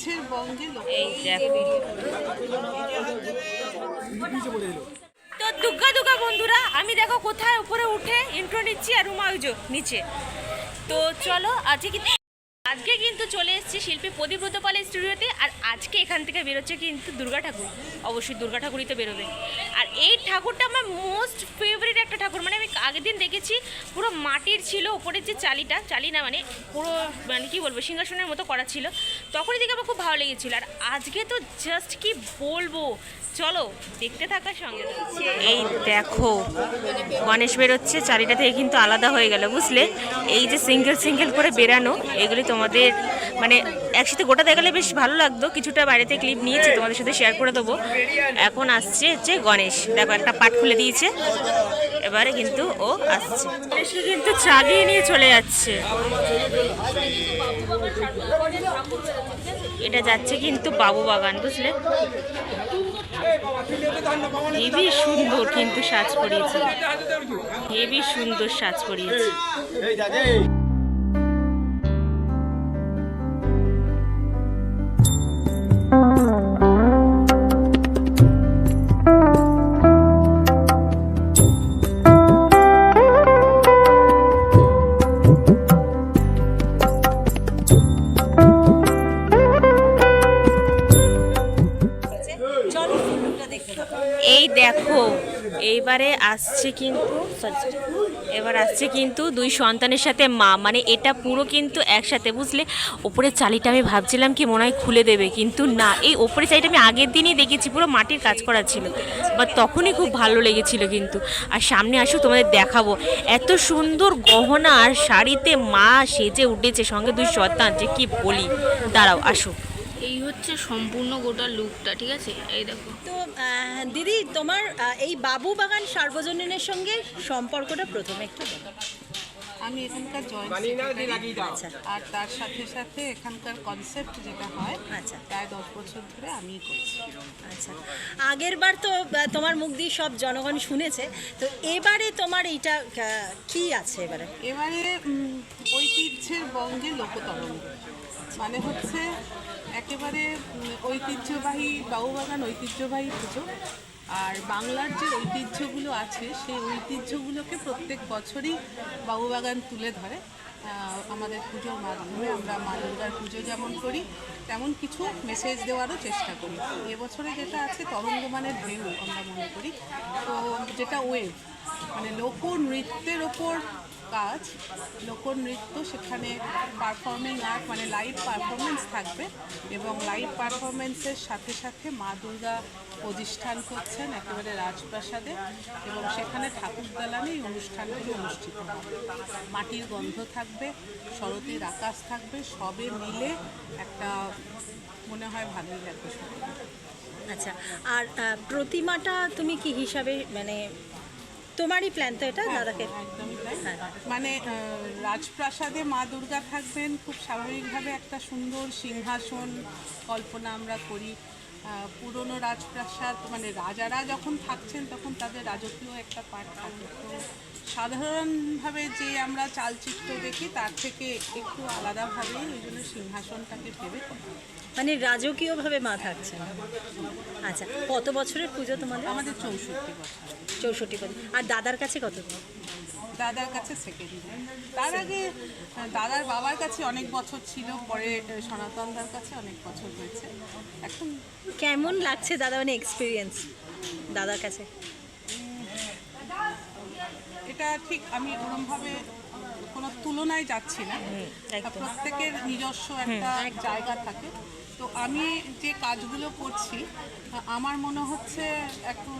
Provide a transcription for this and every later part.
ঐতিহ্যের বঙ্গে তো দুগ্গা দুগ্গা বন্ধুরা, আমি দেখো কোথায় উপরে উঠে ইন্ট্রো নিচ্ছি আর রুমা নিচে। তো চলো, আজকে আজকে কিন্তু চলে এসেছি শিল্পী প্রদীপ্রত পালের স্টুডিওতে, আর আজকে এখান থেকে বেরোচ্ছে কিন্তু দুর্গা ঠাকুর। অবশ্যই দুর্গা ঠাকুরই তো বেরোবে। আর এই ঠাকুরটা আমার মোস্ট ফেভারিট একটা ঠাকুর। মানে আমি আগের দিন দেখেছি, পুরো মাটির ছিল ওপরের যে চালিটা, চালি না মানে পুরো মানে কী বলব, সিংহাসনের মতো করা ছিল। তখনই দেখে আমার খুব ভালো লেগেছিলো। আর আজকে তো জাস্ট কি বলব চলো, দেখতে থাকার সঙ্গে এই দেখো, গণেশ বেরোচ্ছে, চারিটা থেকে কিন্তু আলাদা হয়ে গেল, বুঝলে? এই যে সিঙ্গেল সিঙ্গেল করে বেরানো, এগুলি তোমাদের মানে একসাথে গোটা দেখালে বেশ ভালো লাগতো। কিছুটা বাইরেতে ক্লিপ নিয়েছি, তোমাদের সাথে শেয়ার করে দেবো। এখন আসছে হচ্ছে গণেশ। দেখো, একটা পাট খুলে দিয়েছে। এবারে কিন্তু ও আসছে। গণেশকে কিন্তু চাগিয়ে নিয়ে চলে যাচ্ছে। এটা যাচ্ছে কিন্তু বাবু বাগান, বুঝলে? হেবি সুন্দর কিন্তু সাজ করিয়েছে হেবি সুন্দর সাজ করিয়েছে এইবারে আসছে কিন্তু এবার আসছে কিন্তু দুই সন্তানের সাথে মা। মানে এটা পুরো কিন্তু একসাথে, বুঝলে? ওপরের চালিটা আমি ভাবছিলাম কি মনে হয় খুলে দেবে, কিন্তু না। এই ওপরের চালিটা আমি আগের দিনই দেখেছি, পুরো মাটির কাজ করা ছিল। বা তখনই খুব ভালো লেগেছিল কিন্তু। আর সামনে আসো, তোমাদের দেখাবো। এত সুন্দর গহনা আর শাড়িতে মা সেজে উঠেছে, সঙ্গে দুই সন্তান, যে কি বলি? দাঁড়াও, আসো। হচ্ছে সম্পূর্ণ গোটা লুকটা ঠিক আছে? এই দেখো। তো দিদি তোমার এই বাবু বাগান সার্বজনীনের সঙ্গে সম্পর্কটা প্রথমে একটু। আমি এখানকার জয়েন্ট আচ্ছা। আর তার সাথে সাথে এখানকার কনসেপ্ট যেটা হয় আচ্ছা। প্রায় দশ বছর ধরে আমি করছি। আচ্ছা। আগের বার তো তোমার মুখ দিয়ে সব জনগণ শুনেছে তো এবারে তোমার এইটা কি আছে এবারে? এবারে ঐতিহ্যের বঙ্গে লোকতরঙ্গ। মানে হচ্ছে একেবারে ঐতিহ্যবাহী, বাউবাগান ঐতিহ্যবাহী পুজো। আর বাংলার যে ঐতিহ্যগুলো আছে, সেই ঐতিহ্যগুলোকে প্রত্যেক বছরই বাবুবাগান তুলে ধরে। আমাদের পুজোর মাধ্যমে আমরা মা দুর্গার পুজো যেমন করি, তেমন কিছু মেসেজ দেওয়ারও চেষ্টা করি। এবছরে যেটা আছে, তরঙ্গমানের ঢেউ আমরা মনে করি। তো যেটা ওয়েভ মানে লোকনৃত্যের ওপর কাজ লোকনৃত্য সেখানে পারফর্মিং আর্ট মানে লাইভ পারফরমেন্স থাকবে এবং লাইভ পারফরমেন্সের সাথে সাথে মা দুর্গা প্রতিষ্ঠান করছেন একেবারে রাজপ্রাসাদে এবং সেখানে ঠাকুর দালানে এই অনুষ্ঠানগুলো অনুষ্ঠিত হবে। মাটির গন্ধ থাকবে, শরতের আকাশ থাকবে, সবে মিলে একটা মনে হয় ভালোই লাগবে আচ্ছা আর প্রতিমাটা তুমি কি হিসাবে মানে তোমারই প্ল্যান তো এটা দাদাকে? একদমই তাই। হ্যাঁ। মানে রাজপ্রাসাদে মা দুর্গা থাকবেন খুব স্বাভাবিকভাবে একটা সুন্দর সিংহাসন কল্পনা আমরা করি। পুরনো রাজপ্রাসাদ মানে রাজারা যখন থাকছেন তখন তাদের রাজকীয় একটা পাঠ থাকে। তো সাধারণভাবে যে আমরা চালচিত্র দেখি তার থেকে একটু আলাদাভাবে ওই জন্য সিংহাসনটাকে ভেবে মানে রাজকীয়ভাবে মা থাকছে আচ্ছা কত বছরের পুজো তোমাদের? আমাদের চৌষট্টি বছর। চৌষট্টি বছর। আর দাদার কাছে কত? দাদার কাছে সেকেন্ড তার আগে দাদার বাবার কাছে অনেক বছর ছিল পরে সনাতনদার কাছে অনেক বছর হয়েছে। এখন কেমন লাগছে দাদা মানে এক্সপিরিয়েন্স দাদার কাছে? এটা ঠিক আমি ওরমভাবে কোনো তুলনায় যাচ্ছি না। প্রত্যেকের নিজস্ব একটা জায়গা থাকে। তো আমি যে কাজগুলো করছি আমার মনে হচ্ছে এখন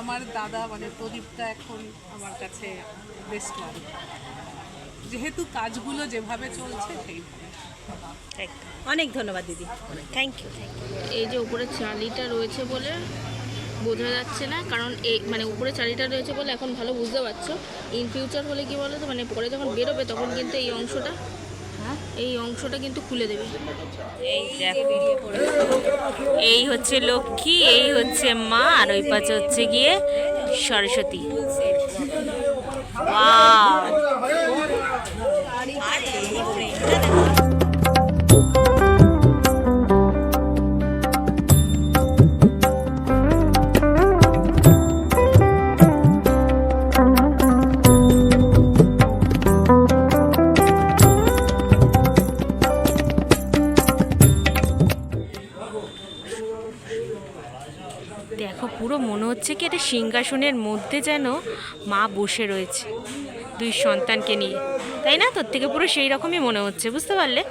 আমার দাদা মানে প্রদীপটা এখন আমার কাছে বেস্ট ওয়ান যেহেতু কাজগুলো যেভাবে চলছে সেইভাবে। অনেক ধন্যবাদ দিদি। থ্যাংক ইউ এই যে উপরে চালিটা রয়েছে বলে বোঝা যাচ্ছে না, কারণ এই মানে উপরে চালিটা রয়েছে বলে এখন ভালো বুঝতে পারছ। ইন ফিউচার হলে কি বলো তো মানে পরে যখন বেরোবে তখন কিন্তু এই অংশটা এই অংশটা কিন্তু খুলে দেবে। এই হচ্ছে লক্ষ্মী, এই হচ্ছে মা, আর ওই পাশে হচ্ছে গিয়ে সরস্বতী। Wow! পুরো মনে হচ্ছে কি এটা সিংহাসনের মধ্যে যেন মা বসে রয়েছে দুই সন্তানকে নিয়ে। তাই না? তোর থেকে পুরো সেই রকমই মনে হচ্ছে, বুঝতে পারলে?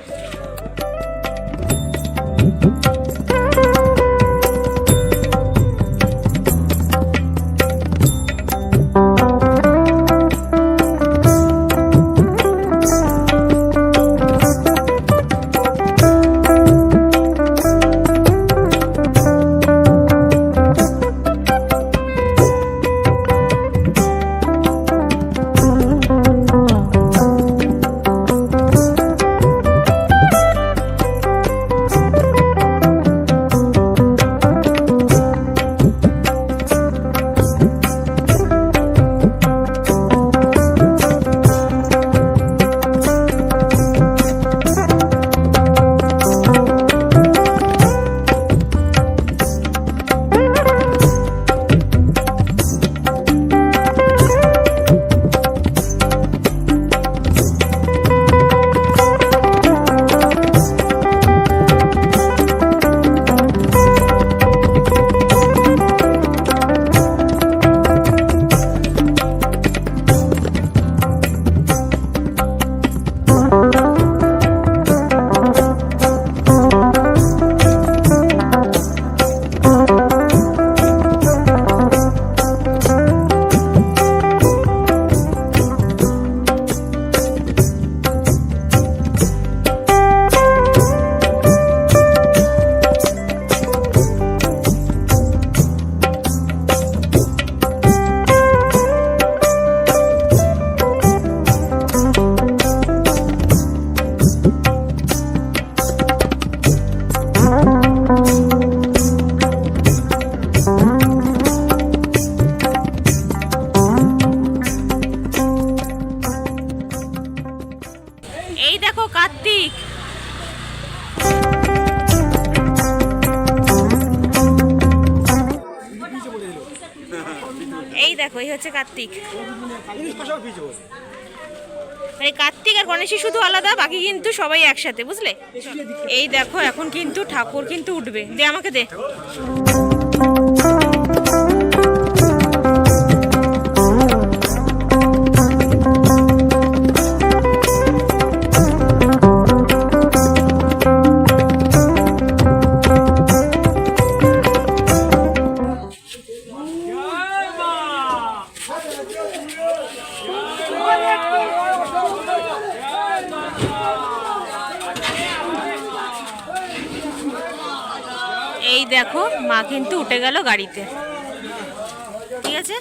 এই হচ্ছে কার্তিক। মানে কার্তিক আর গণেশই শুধু আলাদা বাকি কিন্তু সবাই একসাথে বুঝলে? এই দেখো এখন কিন্তু ঠাকুর কিন্তু উঠবে। দে আমাকে দে। দেখো, মা কিন্তু উঠে গেল গাড়িতে। ঠিক আছে?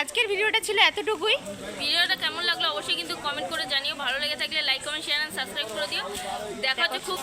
আজকের ভিডিওটা ছিল এতটুকুই। ভিডিওটা কেমন লাগল অবশ্যই কিন্তু কমেন্ট করে জানিও। ভালো লেগে থাকলে লাইক কমেন্ট শেয়ার সাবস্ক্রাইব করে দিও। দেখা হচ্ছে খুব